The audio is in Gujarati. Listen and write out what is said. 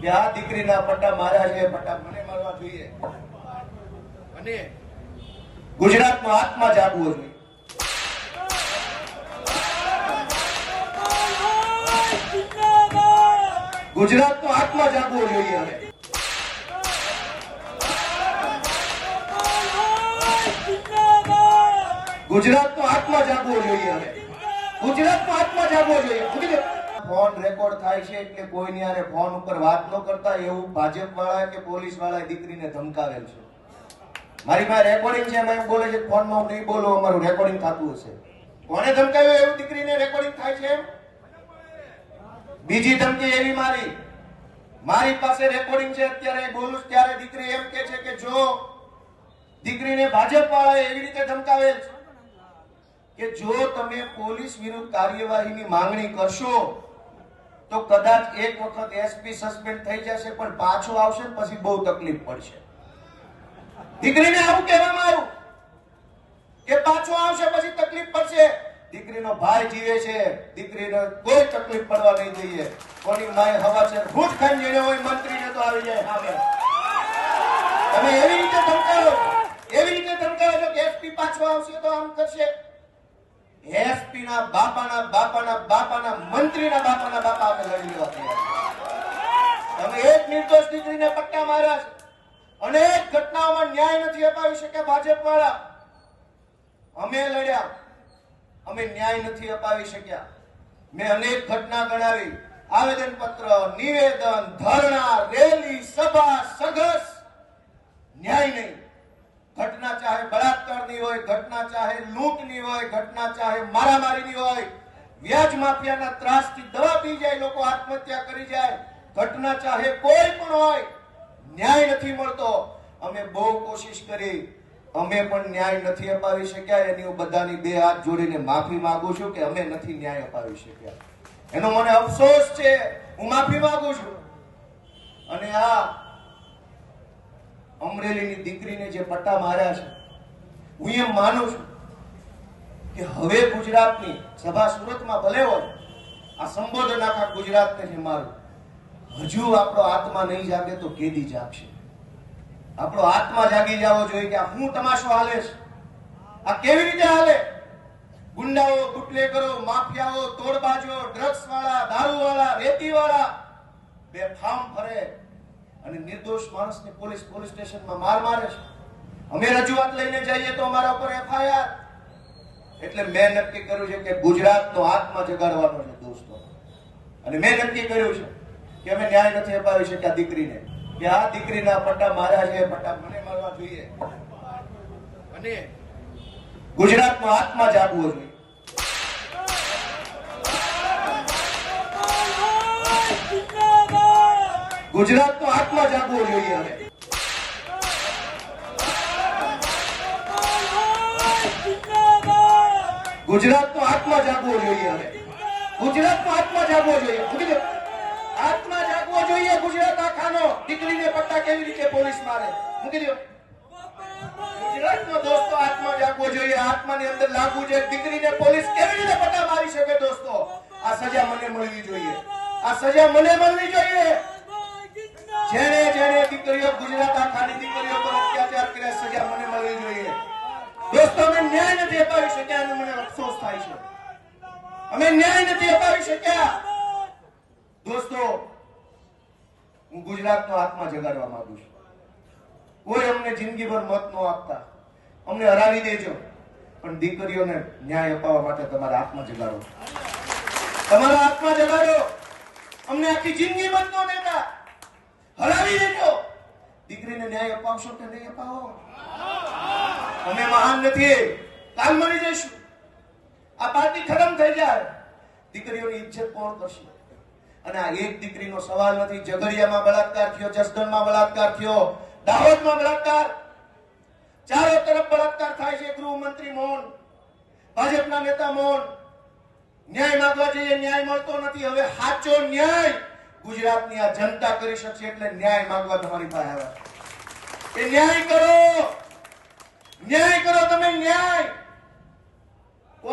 કે આ દીકરીના પટ્ટા માર્યા છે એ પટ્ટા મને મારવા જોઈએ અને ગુજરાતનો આત્મા જાગવો જોઈએ ગુજરાતનો આત્મા જાગવો જોઈએ હવે ગુજરાતનો આત્મા જાગવો જોઈએ હવે ગુજરાતનો આત્મા જાગવો જોઈએ મૂકી દો. ફોન રેકોર્ડ થાય છે એટલે કોઈની આરે ફોન ઉપર વાત ન કરતા એવું ભાજપ વાળા કે પોલીસવાળા દીકરીને ધમકાવેલ છે. મારી પાસે રેકોર્ડિંગ છે, એમાં એમ બોલે છે ફોનમાં હું નહીં બોલો, અમારું રેકોર્ડિંગ થતું હશે. કોને ધમકાવ્યું એવું દીકરીને રેકોર્ડિંગ થાય છે બીજી ધમકી એવી મારી. મારી પાસે રેકોર્ડિંગ છે, અત્યારે બોલું ત્યારે દીકરી એમ કે છે કે જો દીકરીને ભાજપ વાળાએ એવી રીતે ધમકાવેલ કે જો તમે પોલીસ વિરુદ્ધ કાર્યવાહીની માંગણી કરશો તો કદાચ એક વખત એસપી સસ્પેન્ડ થઈ જશે, પણ પાછો આવશે પછી બહુ તકલીફ પડશે. દીકરીને આવું કહેવામાં આવ્યું કે પાછો આવશે, પછી તકલીફ પડશે. દીકરીનો ભાઈ જીવે છે, દીકરીને કોઈ તકલીફ પડવા નહીં જોઈએ. કોની માય હવા છે ભૂત ખાઈ જેને હોય, મંત્રીને તો આવી જાય સામે. તમે એવી રીતે ધમકાવો, એવી રીતે ધમકાવો છો કે એસપી પાછો આવશે તો આમ કરશે. એસપી ના બાપાના બાપાના બાપાના મંત્રીના બાપાના બાપા અમે લડી લેવા તૈયાર તમે એક નિર્દોષ દીકરીને પટ્ટા માર્યા છે. અનેક ઘટનાઓમાં ન્યાય નથી અપાવી શક્યા ભાજપ વાળા અમે લડ્યા. અમે ન્યાય નથી અપાવી શક્યા. મેં અનેક ઘટના ગણાવી. આવેદન પત્ર નિવેદન, ધરણા, રેલી, સભા સઘસ ન્યાય નહીં. ઘટના ચાહે બળાત્કારની હોય, ઘટના ચાહે લૂંટની હોય, ઘટના ચાહે મારામારીની હોય, વ્યાજ માફિયાના ત્રાસથી દવા પી જાય, લોકો આત્મહત્યા કરી જાય, ઘટના ચાહે કોઈ પણ હોય, ન્યાય નથી મળતો. અમે બહુ કોશિશ કરી, અમે પણ ન્યાય નથી અપાવી શક્યા, એની હું બધાની બે હાથ જોડીને માફી માંગુ છું કે અમે નથી ન્યાય અપાવી શક્યા. એનો મને અફસોસ છે, હું માફી માંગુ છું. અને આ અમરેલીની દીકરીને જે પટ્ટા માર્યા છે હું એમ માનું છું કે હવે ગુજરાતની સભા સુરતમાં ભલે હોય, આ સંબોધન આખા ગુજરાતને છે મારું હજુ આપણો આત્મા નહીં જાગે તો કેદી જાગશે? આપણો આત્મા જાગી જવો જોઈએ કે આ હું તમાશો હાલે છે? આ કેવી રીતે હાલે? ગુંડાઓ, બુટલેગરો, માફિયાઓ, તોડબાજો ડ્રગ્સ વાળા દારૂ વાળા રેતી વાળા બે ફાર્મ ફરે અને નિર્દોષ માણસને પોલીસ પોલીસ સ્ટેશનમાં માર મારે છે. અમે રજૂઆત લઈને જઈએ તો અમારા ઉપર એફઆઈઆર. એટલે મેં નક્કી કર્યું છે કે ગુજરાતનો આત્મા જગાડવાનો છે દોસ્તો અને મેં નક્કી કર્યું છે કે અમે ન્યાય નથી અપાવી શક્યા દીકરીને. કે આ દીકરીના પટ્ટા માર્યા છે, પટ્ટા મને મારવા જોઈએ. અને ગુજરાતનો આત્મા જાગવો જોઈએ ગુજરાતનો આત્મા જાગવો જોઈએ હવે. ગુજરાતનો આત્મા જાગવો જોઈએ હવે. ગુજરાતનો આત્મા જાગવો જોઈએ. આત્મા જાગવો જોઈએ ગુજરાત આખાનો. દીકરીને પટ્ટા કેવી રીતે પોલીસ મારે? મૂકી દો. ગુજરાતનો દોસ્તો આત્મા જાગવો જોઈએ. આત્માની અંદર લાગવું જોઈએ. દીકરીને પોલીસ કેવી રીતે પટ્ટા મારી શકે દોસ્તો? આ સજા મને મળવી જોઈએ. આ સજા મને મળવી જોઈએ. જેને જેને દીકરીઓ ગુજરાત આખાની દીકરીઓ પર અત્યાચાર કર્યા, સજા મને મળવી જોઈએ. દોસ્તો ન્યાય દીકરીઓને ન્યાય અપાવવા માટે તમારા આત્મા જગાડો. તમારા આત્મા જગાડો. અમને આખી જિંદગી મત ન દેતા. હરાવી દેજો. દીકરીને ન્યાય અપાવશો કે નહીં અપાવો? અમે મહાન નથી. કાલ મરી જઈશું. આ પાર્ટી ખતમ થઈ જાય. દીકરીઓની ઇજ્જત કોણ કરશે? અને આ એક દીકરીનો સવાલ નથી. ઝઘડિયામાં બળાત્કાર થયો, જસદણમાં બળાત્કાર થયો, દાહોદમાં બળાત્કાર. ચારો તરફ બળાત્કાર થાય છે, ગૃહમંત્રી મૌન. ભાજપના નેતા મૌન. ન્યાય માંગવા જઈએ, ન્યાય મળતો નથી. હવે સાચો ન્યાય ગુજરાતની આ જનતા કરી શકશે એટલે ન્યાય માંગવા તમારી પાસે આવ્યા. એ ન્યાય કરો! ન્યાય કરો તમે ન્યાય.